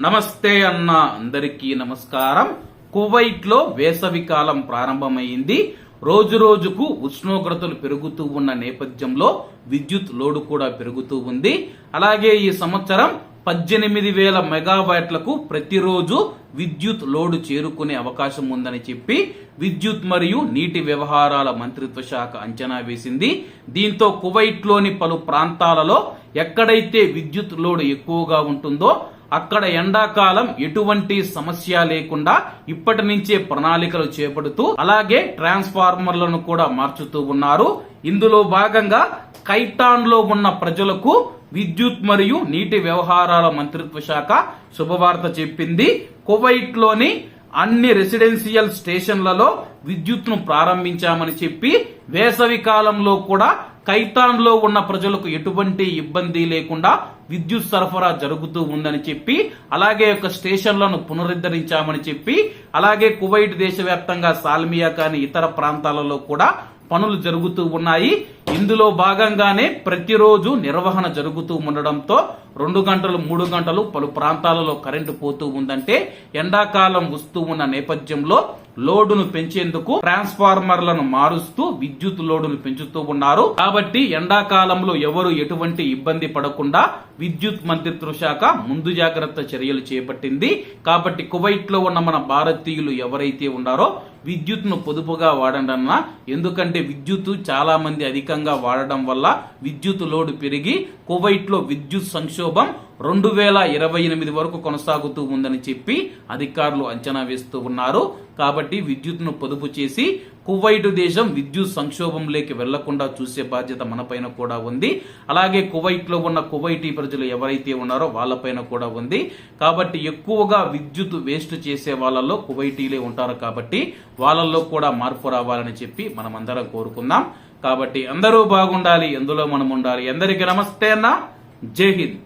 నమస్తే అన్న అందరికీ నమస్కారం. కువైట్లో ప్రారంభమైంది. రోజు రోజుకు ఉష్ణోగ్రతలు పెరుగుతూ ఉన్న నేపథ్యంలో విద్యుత్ లోడు కూడా పెరుగుతూ ఉంది. అలాగే ఈ సంవత్సరం పద్దెనిమిది వేల మెగావాట్లకు ప్రతిరోజు విద్యుత్ లోడు చేరుకునే అవకాశం ఉందని చెప్పి విద్యుత్ మరియు నీటి వ్యవహారాల మంత్రిత్వ శాఖ అంచనా వేసింది. దీంతో కువైట్లోని పలు ప్రాంతాలలో ఎక్కడైతే విద్యుత్ లోడు ఎక్కువగా ఉంటుందో అక్కడ ఎండాకాలం ఎటువంటి సమస్య లేకుండా ఇప్పటి నుంచే ప్రణాళికలు చేపడుతూ అలాగే ట్రాన్స్ఫార్మర్లను కూడా మార్చుతూ ఉన్నారు. ఇందులో భాగంగా కైటాన్లో ఉన్న ప్రజలకు విద్యుత్ మరియు నీటి వ్యవహారాల మంత్రిత్వ శాఖ శుభవార్త చెప్పింది. కువైట్లోని అన్ని రెసిడెన్షియల్ స్టేషన్లలో విద్యుత్ను ప్రారంభించామని చెప్పి వేసవి కాలంలో కూడా కైతాన్లో ఉన్న ప్రజలకు ఎటువంటి ఇబ్బంది లేకుండా విద్యుత్ సరఫరా జరుగుతూ ఉందని చెప్పి అలాగే యొక్క స్టేషన్లను పునరుద్ధరించామని చెప్పి అలాగే కువైట్ దేశవ్యాప్తంగా సాల్మియా కానీ ఇతర ప్రాంతాలలో కూడా పనులు జరుగుతూ ఉన్నాయి. ఇందులో భాగంగానే ప్రతిరోజు నిర్వహణ జరుగుతూ ఉండడంతో రెండు గంటలు మూడు గంటలు పలు ప్రాంతాలలో కరెంటు పోతూ ఉందంటే ఎండాకాలం వస్తూ ఉన్న నేపథ్యంలో లోడును పెంచేందుకు ట్రాన్స్ఫార్మర్లను మారుస్తూ విద్యుత్ లోడును పెంచుతూ ఉన్నారు. కాబట్టి ఎండాకాలంలో ఎవరు ఎటువంటి ఇబ్బంది పడకుండా విద్యుత్ మంత్రిత్వ శాఖ ముందు జాగ్రత్త చర్యలు చేపట్టింది. కాబట్టి కువైట్లో ఉన్న మన భారతీయులు ఎవరైతే ఉన్నారో విద్యుత్ను పొదుపుగా వాడండి అన్న ఎందుకంటే విద్యుత్ చాలా మంది అధికంగా వాడడం వల్ల విద్యుత్ లోడ్ పెరిగి కువైట్లో విద్యుత్ సంక్షోభం రెండు వేల ఇరవై ఎనిమిది వరకు కొనసాగుతూ ఉందని చెప్పి అధికారులు అంచనా వేస్తూ ఉన్నారు. కాబట్టి విద్యుత్ను పొదుపు చేసి కువైట్ దేశం విద్యుత్ సంక్షోభంలోకి వెళ్ళకుండా చూసే బాధ్యత మనపైన కూడా ఉంది. అలాగే కువైట్లో ఉన్న కువైటీ ప్రజలు ఎవరైతే ఉన్నారో వాళ్ళపైన కూడా ఉంది. కాబట్టి ఎక్కువగా విద్యుత్ వేస్ట్ చేసే వాళ్ళల్లో కువైటీలే ఉంటారు కాబట్టి వాళ్ళల్లో కూడా మార్పు రావాలని చెప్పి మనం అందరం కోరుకుందాం. కాబట్టి అందరూ బాగుండాలి ఎందులో మనం ఉండాలి. అందరికీ నమస్తే అన్న. జై హింద్.